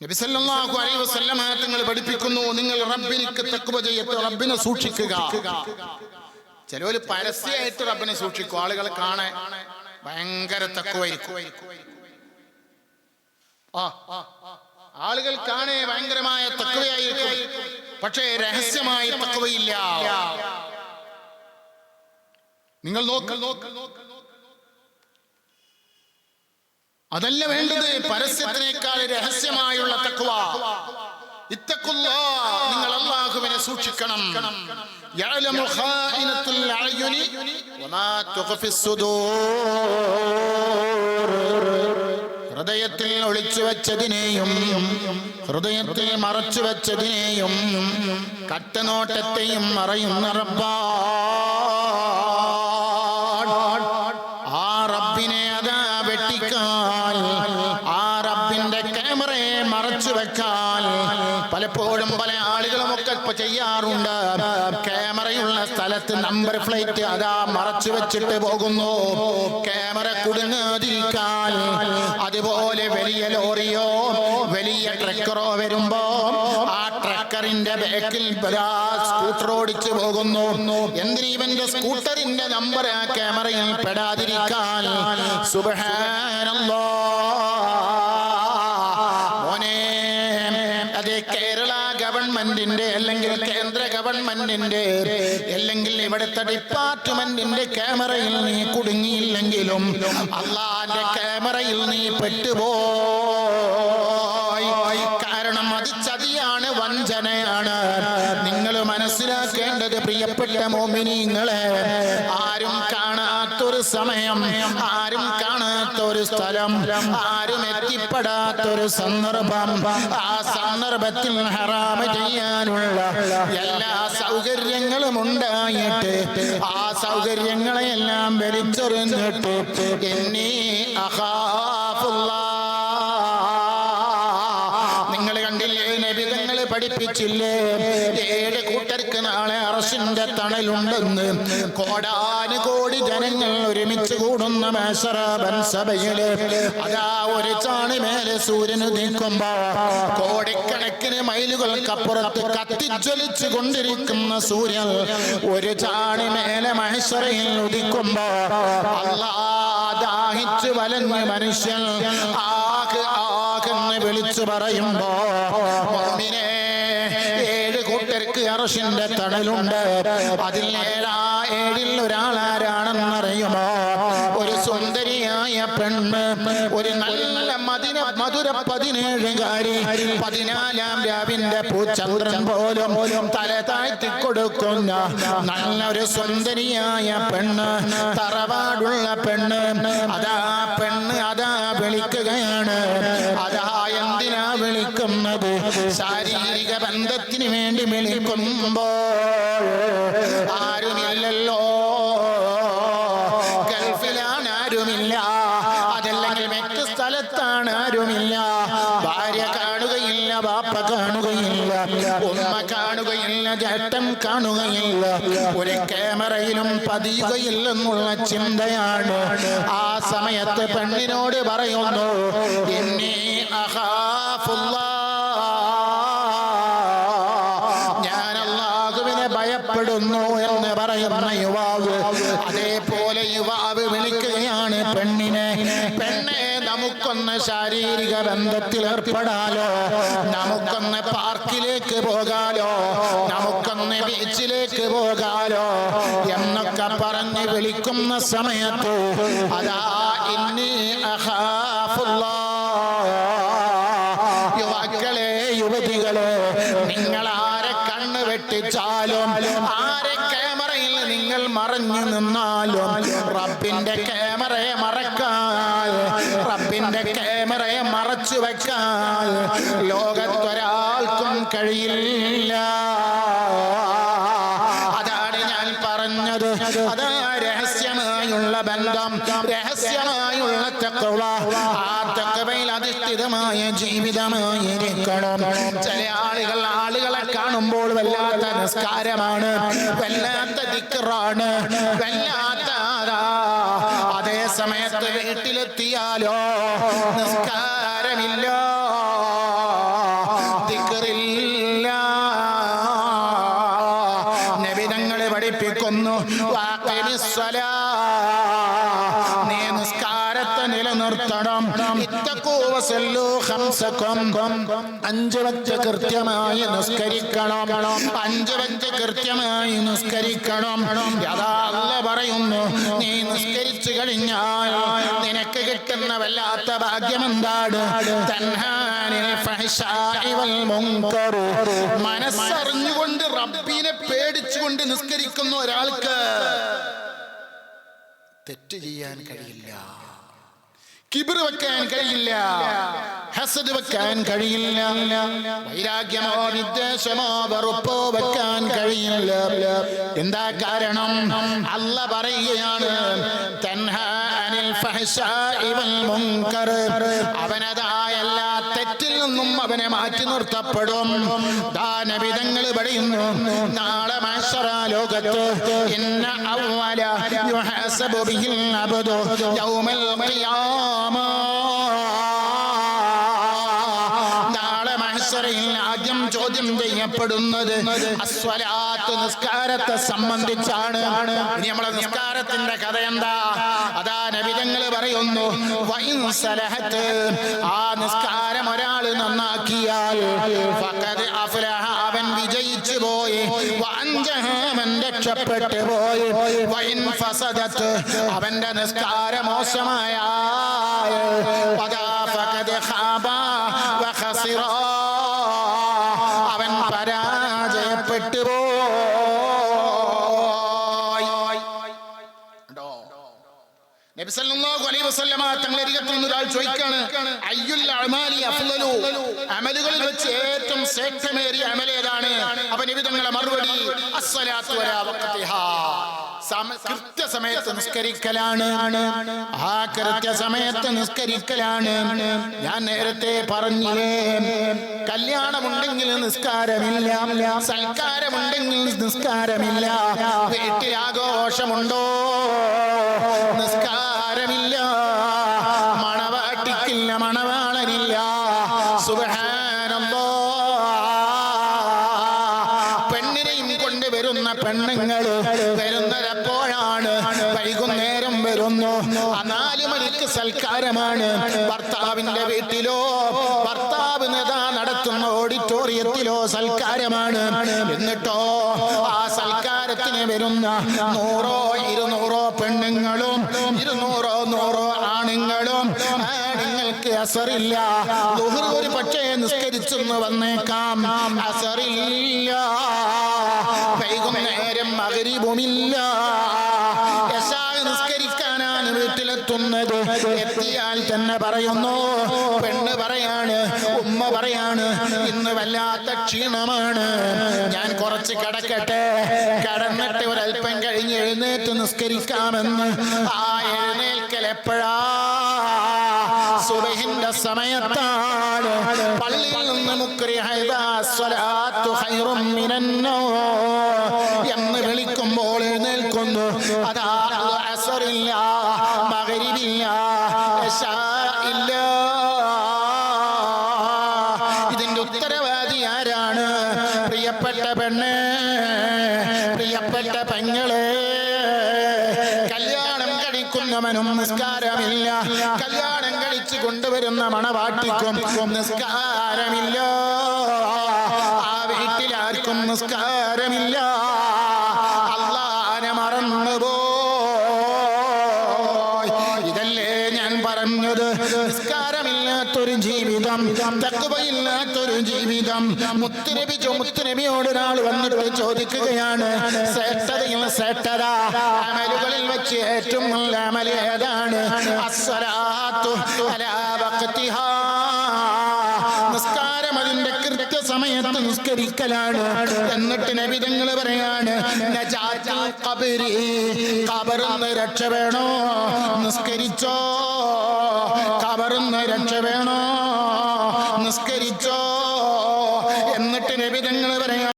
നബിസല്ലാഹു അലൈഹി വസല്ലമ തങ്ങൾ പഠിപ്പിക്കുന്നു നിങ്ങൾ റബ്ബിനിക്ക് തക്കുവ ചെയ്യത്ത് റബ്ബിനെ സൂക്ഷിക്കുക. ചിലവര് പരസ്യമായിട്ട് റബ്ബിനെ സൂക്ഷിക്കും ആളുകൾ കാണാൻ ഭയങ്കര തക്കുവായിരിക്കും ആ ആളുകൾ കാണേ ഭയങ്കരമായ തക്കവയായിരിക്കും പക്ഷേ രഹസ്യമായി തക്കവയില്ല നിങ്ങൾ നോക്ക് അതല്ല വേണ്ടത് പരസ്യത്തിനേക്കാൾ രഹസ്യമായുള്ള തക്വ. നിങ്ങൾ അള്ളാഹുവിനെ സൂക്ഷിക്കണം. ഹൃദയത്തിൽ ഒളിച്ചു വെച്ചതിനെയും ഹൃദയത്തിൽ മറച്ചു വെച്ചതിനെയും കട്ടനോട്ടത്തെയും മറയും റബ്ബാ. വെക്കാൻ പലപ്പോഴും പല ആളുകളും ഒക്കെ ഇപ്പൊ ചെയ്യാറുണ്ട്. ക്യാമറയുള്ള സ്ഥലത്ത് നമ്പർ പ്ലേറ്റ് അതാ മറച്ചു വെച്ചിട്ട് പോകുന്നു. ക്യാമറ കുടുങ്ങാതിരിക്കാൻ അതുപോലെ വലിയ ലോറിയോ വലിയ ട്രക്കറോ വരുമ്പോ ആ ട്രക്കറിന്റെ ബാക്കിൽ സ്കൂട്ടർ ഓടിച്ചു പോകുന്നു. എന്തിന് ഇവന്റെ സ്കൂട്ടറിന്റെ നമ്പർ ആ ക്യാമറയിൽ പെടാതിരിക്കാൻ? സുബഹാനല്ലോ. അതെ കേരള ഗവൺമെന്റിന്റെ അല്ലെങ്കിൽ കേന്ദ്ര ഗവൺമെന്റിന്റെ അല്ലെങ്കിൽ ഇവിടുത്തെ ഡിപ്പാർട്ട്മെന്റിന്റെ ക്യാമറയിൽ നീ കുടുങ്ങിയില്ലെങ്കിലും അള്ളാന്റെ ക്യാമറയിൽ നീ പെട്ടുപോയി. കാരണം അത് ചതിയാണ് വഞ്ചനയാണ്. നിങ്ങൾ മനസ്സിലാക്കേണ്ടത് പ്രിയപ്പെട്ട മോമിനിങ്ങളെ ആരും കാണാത്തൊരു സമയം. ആരും കാണാത്തൊരു സ്ഥലം. ആരും എത്തിപ്പെടാത്തൊരു സന്ദർഭം. ആ സന്ദർഭത്തിൽ ഹറാമ ചെയ്യാനുള്ള എല്ലാ സൗകര്യങ്ങളും ഉണ്ടായിട്ട് ആ സൗകര്യങ്ങളെയെല്ലാം വലിച്ചെറിഞ്ഞിട്ട് എന്നീ അഹാഫുല്ലാ പഠിപ്പിച്ചില്ലേ? ഏഴ് കൂട്ടർക്ക് നാളെ അറസിന്റെ തണലുണ്ടെന്ന്. കോടാന് കോടി ജനങ്ങൾ ഒരുമിച്ച് കൂടുന്ന മേശറാബൻ സഭയിൽ. അതാ ഒരു ചാണി മേലെ സൂര്യന് നീക്കുമ്പോ കോടിക്കണക്കിന് മൈലുകൾക്കപ്പുറത്ത് കത്തിജ്വലിച്ചു കൊണ്ടിരിക്കുന്ന സൂര്യൻ ഒരു ചാണി മേലെ മഹേശ്വരയിൽ ഉദിക്കുമ്പോ അല്ലാ വലഞ്ഞ മനുഷ്യൻ ആകെ ആകെന്ന് വിളിച്ചു പറയുമ്പോ മോമിനെ അറഷിന്റെ തണലുണ്ട്. അതിൽ ഏഴാ ഏഴിൽ ഒരാളാരാണെന്നറിയുമോ? ഒരു സുന്ദരിയായ പെണ്ണ് ഒരു നല്ല മധുര മധുര പതിനേഴുകാരി പതിനാലാം രാവിന്റെ പൂച്ചന്ദ്രൻ പോലും തല താഴ്ത്തി കൊടുക്കുന്ന നല്ലൊരു സുന്ദരിയായ പെണ്ണ് തറവാടുള്ള പെണ്ണ്. അതാ പെണ്ണ് ബന്ധത്തിന് വേണ്ടി വിളിക്കുമ്പോൾ ആരുമില്ലല്ലോ. ഗൾഫിലാണ് ആരുമില്ല. അതല്ലെങ്കിൽ മറ്റു സ്ഥലത്താണ് ആരുമില്ല. ഭാര്യ കാണുകയില്ല ബാപ്പ കാണുകയില്ല ഉമ്മ കാണുകയില്ല ചേട്ടൻ കാണുകയില്ല. ഒരു ക്യാമറയിലും പതിയുകയില്ലെന്നുള്ള ചിന്തയാണ് ആ സമയത്ത് പെണ്ണിനോട് പറയുന്നു എന്നെ അഹാഫുല്ലാ നമുക്കൊന്ന് ശാരീരിക ബന്ധത്തിൽ ഏർപ്പെടാലോ? നമുക്കൊന്ന് പാർക്കിലേക്ക് പോകാലോ? നമുക്കൊന്ന് ബീച്ചിലേക്ക് പോകാലോ? എന്നൊക്കെ പറഞ്ഞ് വിളിക്കുന്ന സമയത്ത് അതാ ഇന്നി യുവാക്കളെ യുവതികളെ നിങ്ങൾ ആരെ കണ്ണ് വെട്ടിച്ചാലും ആരെ ക്യാമറയിൽ നിങ്ങൾ മറഞ്ഞു നിന്നാലും റബ്ബിന്റെ ക്യാമറയെ മറക്കാൻ ക്യാമറയെ മറച്ചു വെക്കാൻ ലോകത്തൊരാൾക്കും കഴിയില്ല. അതാണ് ഞാൻ പറഞ്ഞത്. അതാ രഹസ്യമായുള്ള ബന്ധം രഹസ്യമായുള്ള തക്കവ ആ തക്കവയിൽ അധിഷ്ഠിതമായ ജീവിതമായിരിക്കണം. ചില ആളുകൾ ആളുകളെ കാണുമ്പോൾ വല്ലാത്ത നിസ്കാരമാണ് വല്ലാത്ത ദിക്കറാണ് വല്ലാത്ത. അതേ സമയത്ത് വീട്ടിലെത്തിയാലോ? ഖംസക്കും. അഞ്ച് വച്ച് കൃത്യമായി നിസ്കരിക്കണം. അഞ്ച് വച്ച് കൃത്യമായി നിസ്കരിക്കണം. യഥാ അല്ല പറയുന്നു നീ നിസ്കരിച്ചു കഴിഞ്ഞാൽ നിനക്ക് കിട്ടുന്ന വല്ലാത്ത ഭാഗ്യമെന്താണ്. മനസ്സറിഞ്ഞുകൊണ്ട് റബ്ബിനെ പേടിച്ചുകൊണ്ട് നിസ്കരിക്കുന്ന ഒരാൾക്ക് തെറ്റ് ചെയ്യാൻ കഴിയില്ല. കിബിർ വെക്കാൻ കഴിയില്ല. ഹസദ് വെക്കാൻ കഴിയില്ല. വൈരാഗ്യമോ വിദ്വേഷമോ വെറുപ്പോ വെക്കാൻ കഴിയില്ല. എന്താ കാരണം? അല്ല പറയുകയാണ് അവനതായല്ല തെറ്റിൽ നിന്നും അവനെ മാറ്റി നിർത്തപ്പെടും ദാനവിധങ്ങൾ പറയുന്നു നാളെ മത്സര ലോകത്ത് ഇന്ന അവല യുഹസബു ബിഹിൽ അബ്ദു യൗമൽ ആദ്യം ചോദ്യം ചെയ്യപ്പെടുന്നത് അസ്വലാത്ത് നിസ്കാരത്തെ സംബന്ധിച്ചാണ്. നമ്മുടെ നിസ്കാരത്തിന്റെ കഥ എന്താ? അതാ നബിതങ്ങൾ പറയുന്നു ആ നിസ്കാരം ഒരാൾ നന്നാക്കിയാൽ അവൻ വിജയിച്ചു പോയി. അവൻ രക്ഷപ്പെട്ടു പോയി. വൈൻ ഫസദത്ത് അവന്റെ നിസ്കാര മോശമായ അവൻ പരാജയപ്പെട്ടു അലൈഹി വസല്ലമ ഒരാൾ അയ്യുൽ അമാലി അമലുകളിൽ വെച്ച് ഏറ്റവും കൃത്യസമയത്ത് നിസ്കരിക്കലാണ്. ആ കൃത്യസമയത്ത് നിസ്കരിക്കലാണ്. ഞാൻ നേരത്തെ പറഞ്ഞില്ലേ കല്യാണമുണ്ടെങ്കിൽ നിസ്കാരമില്ല സൽക്കാരമുണ്ടെങ്കിൽ നിസ്കാരമില്ല വീട്ടിൽ ആ നാല് മണിക്ക് സൽക്കാരമാണ്. ഭർത്താവിന്റെ വീട്ടിലോ ഭർത്താവ് നേതാ നടത്തുന്ന ഓഡിറ്റോറിയത്തിലോ സൽക്കാരമാണ്. എന്നിട്ടോ ആ സൽക്കാരത്തിന് വരുന്ന നൂറോ ഇരുന്നൂറോ പെണ്ണുങ്ങളും ഇരുന്നൂറോ നൂറോ ആണുങ്ങളും നിങ്ങൾക്ക് അസറില്ല. ഒരു പക്ഷേ നിസ്കരിച്ചെന്ന് വന്നേക്കാം. അസറില്ല. വൈകുന്നേരം മകരിവുമില്ല വീട്ടിലെത്തുന്നത് എത്തിയാൽ തന്നെ പറയുന്നു പെണ്ണ് പറയാണ് ഉമ്മ പറയാണ് ഇന്ന് വല്ലാത്ത ക്ഷീണമാണ്. ഞാൻ കുറച്ച് കിടക്കട്ടെ. കിടന്നിട്ട് ഒരല്പം കഴിഞ്ഞ് എഴുന്നേറ്റ് നിസ്കരിക്കാമെന്ന് ആ എഴുന്നേൽക്കൽ എപ്പോഴാ? സുബഹിന്റെ സമയത്താണ്. പള്ളിയിൽ നിന്ന് മുക്രി ഹൈദാസ്വലാത്തു ഹൈറും എന്ന് വിളിക്കുമ്പോൾ എഴുന്നേൽക്കുന്നു. അതാ കഴിക്കുന്നവനും നിസ്കാരമില്ല. കല്യാണം കഴിച്ചു കൊണ്ടുവരുന്ന മണവാട്ടിക്കും നിസ്കാരമില്ല. ആ വീട്ടിലാർക്കും നിസ്കാരമില്ല. നിസ്കാരമില്ലാത്തൊരു ജീവിതം തക്കുവയില്ലാത്തൊരു ജീവിതം. മുത്തുനബി മുത്തുനബിയോട് ഒരാൾ വന്നിട്ട് ചോദിക്കുകയാണ് ശ്രേഷ്ഠതയിൽ ശ്രേഷ്ഠത അമലുകളിൽ വെച്ച് ഏറ്റവും നല്ല അമൽ ഏതാണ്? കൃത്യസമയത്ത് നിസ്കരിക്കലാണ്. എന്നിട്ട് നബിതങ്ങൾ പറയാണ് രക്ഷ വേണോ? നിസ്കരിച്ചോ? കബറിന്ന് രക്ഷ വേണോ? നിസ്കരിച്ചോ? എന്നിട്ട് നബിതങ്ങൾ പറയാ